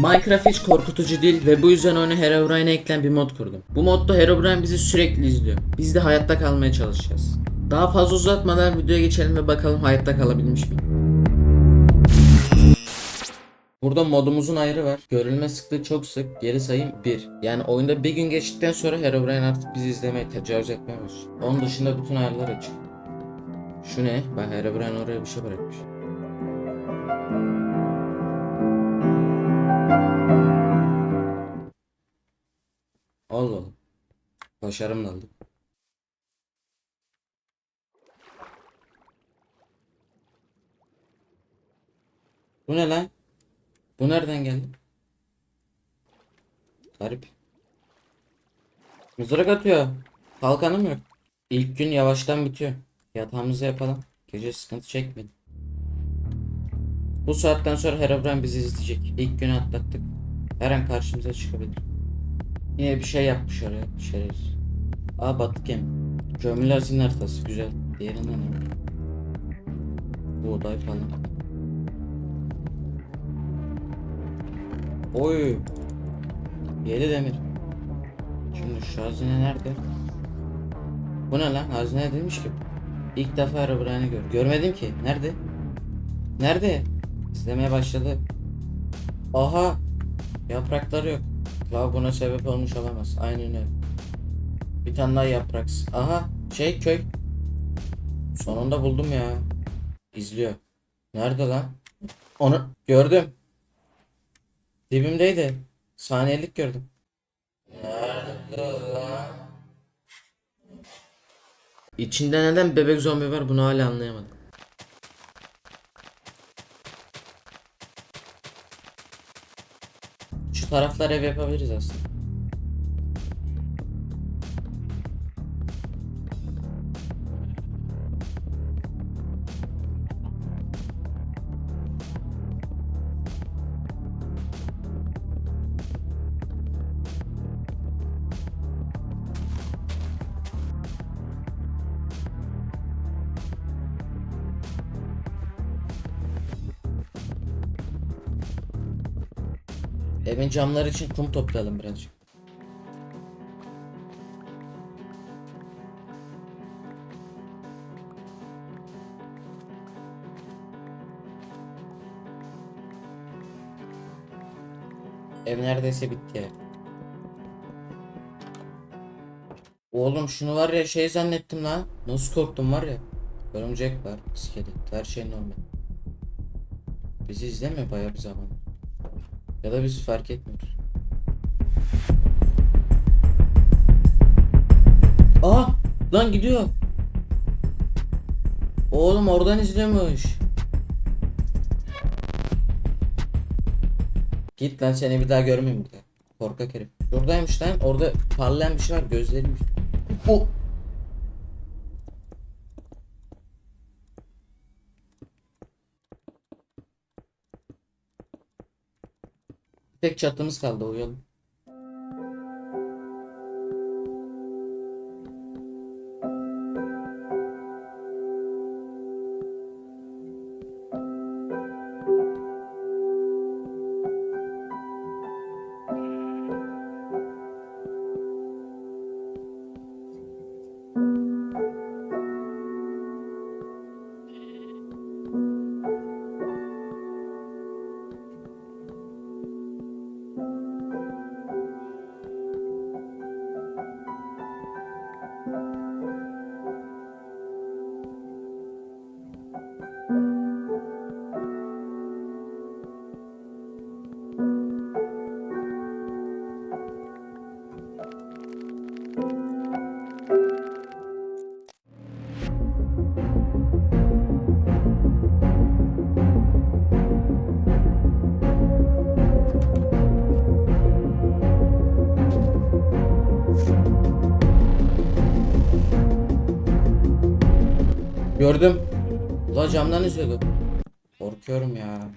Minecraft hiç korkutucu değil ve bu yüzden oyuna Herobrine'e eklenen bir mod kurdum. Bu modda Herobrine bizi sürekli izliyor. Biz de hayatta kalmaya çalışacağız. Daha fazla uzatmadan videoya geçelim ve bakalım hayatta kalabilmiş miyim? Burada modumuzun ayrı var. Görülme sıklığı çok sık. Geri sayım 1. Yani oyunda bir gün geçtikten sonra Herobrine artık bizi izlemeye, tecavüz etmeye başlıyor. Onun dışında bütün ayarlar açık. Şu ne? Bak Herobrine oraya bir şey bırakmış. Allah Allah. Başarım daldı. Bu ne lan? Bu nereden geldi? Garip. Mızrak atıyor. Kalkanım yok. İlk gün yavaştan bitiyor. Yatağımızı yapalım. Gece sıkıntı çekmeyin. Bu saatten sonra Herobrine bizi izleyecek. İlk günü atlattık. Her an karşımıza çıkabilir. Yine bir şey yapmış oraya. Şerefsiz. Aa battık gemi. Gömülü hazine haritası. Güzel. Diğerinden ne? Buğday falan. Oy. Yedi demir. Şimdi şu hazine nerede? Bu ne lan? Hazine demiş ki. İlk defa Herobrine'i gör. Görmedim ki. Nerede? Nerede? İzlemeye başladı. Aha. Yaprakları yok. Lav buna sebep olmuş olamaz. Aynen öyle. Bir tane daha yaprak. Aha. Şey köy. Sonunda buldum ya. İzliyor. Nerede lan? Onu gördüm. Dibimdeydi. Saniyelik gördüm. Nerede lan? İçinde neden bebek zombi var bunu hala anlayamadım. Taraflar ev yapabiliriz aslında. Evin camları için kum toplayalım birazcık. Ev neredeyse bitti. Oğlum şunu var ya şey zannettim lan. Nasıl korktum var ya. Örümcek var, iskelet, her şey normal. Bizi izlemiyor bayağı bir zaman. Ya da biz fark etmiyoruz. Aa! Lan gidiyor. Oğlum oradan izliyormuş. Git lan seni bir daha görmeyeyim bir daha. Korkak herif. Şuradaymış lan. Orada parlayan bir şey var. Gözleriymiş. O. Tek çatımız kaldı uyuyalım. Gördüm. Ula camdan izliyordu. Korkuyorum ya.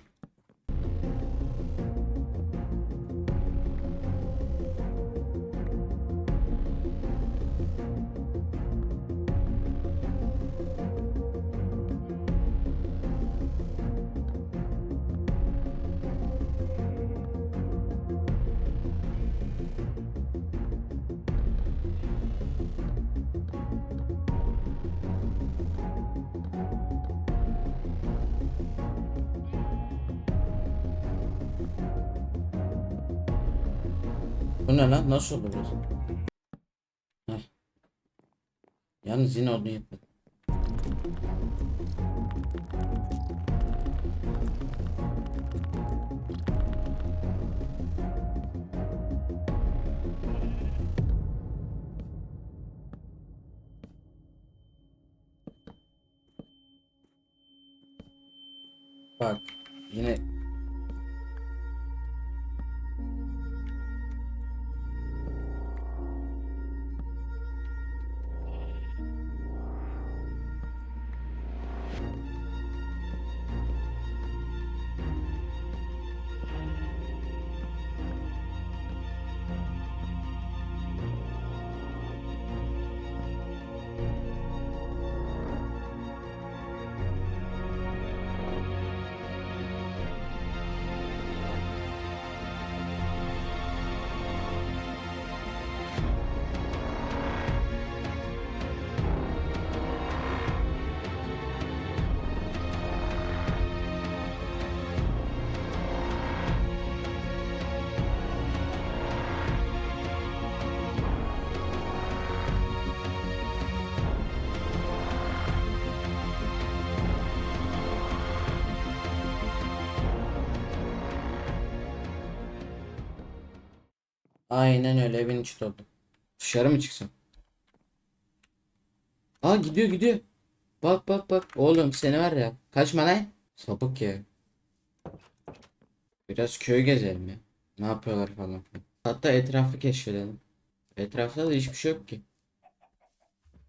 Bu ne lan? Nasıl olur burası? Heh. Yalnız yine onu yapmadım. Bak yine aynen öyle evin içi doldu. Dışarı mı çıksam? Aa gidiyor gidiyor. Bak bak bak. Oğlum seni var ya. Kaçma lan. Sapık ya. Biraz köy gezelim ya. Ne yapıyorlar falan. Hatta etrafı keşfedelim. Etrafta da hiçbir şey yok ki.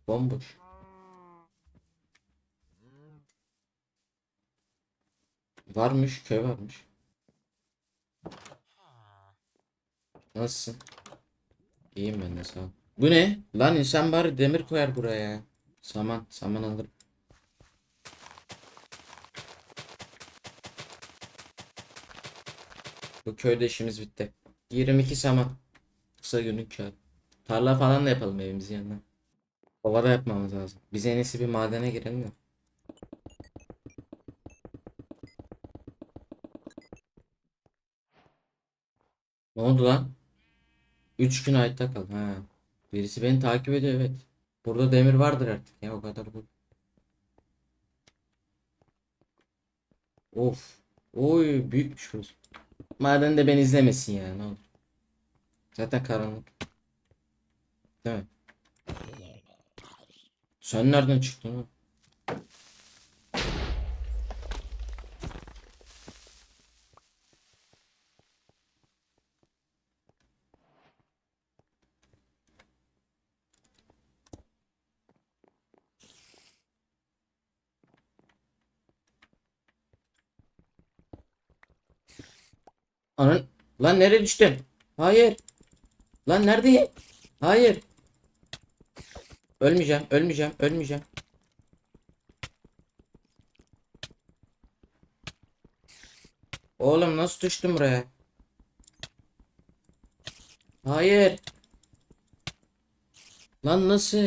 Bomboş. Varmış, köy varmış. Nasılsın? İyiyim ben de sağ ol. Bu ne? Lan insan bari demir koyar buraya. Saman, saman alırım. Bu köyde işimiz bitti. 22 saman. Kısa günlük kar. Tarla falan da yapalım evimizin yanına. Ova da yapmamız lazım. Biz en iyisi bir madene girelim de. Ne oldu lan? 3 gün hayatta kal. Ha. Birisi beni takip ediyor evet. Burada demir vardır artık ya o kadar bu. Of. Oy büyükmüş burası. Maden de beni izlemesin ya ne olur. Zaten karanlık. Değil mi? Sen nereden çıktın oğlum? Anan lan nereye düştün? Hayır. Lan neredeyim? Hayır. Ölmeyeceğim, ölmeyeceğim, ölmeyeceğim. Oğlum nasıl düştüm buraya? Hayır. Lan nasıl?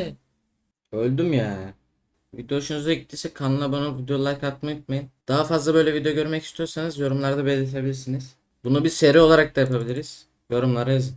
Öldüm ya. Video hoşunuza gittiyse kanala abone olup video like atmayı unutmayın. Daha fazla böyle video görmek istiyorsanız yorumlarda belirtebilirsiniz. Bunu bir seri olarak da yapabiliriz. Yorumlara yazın.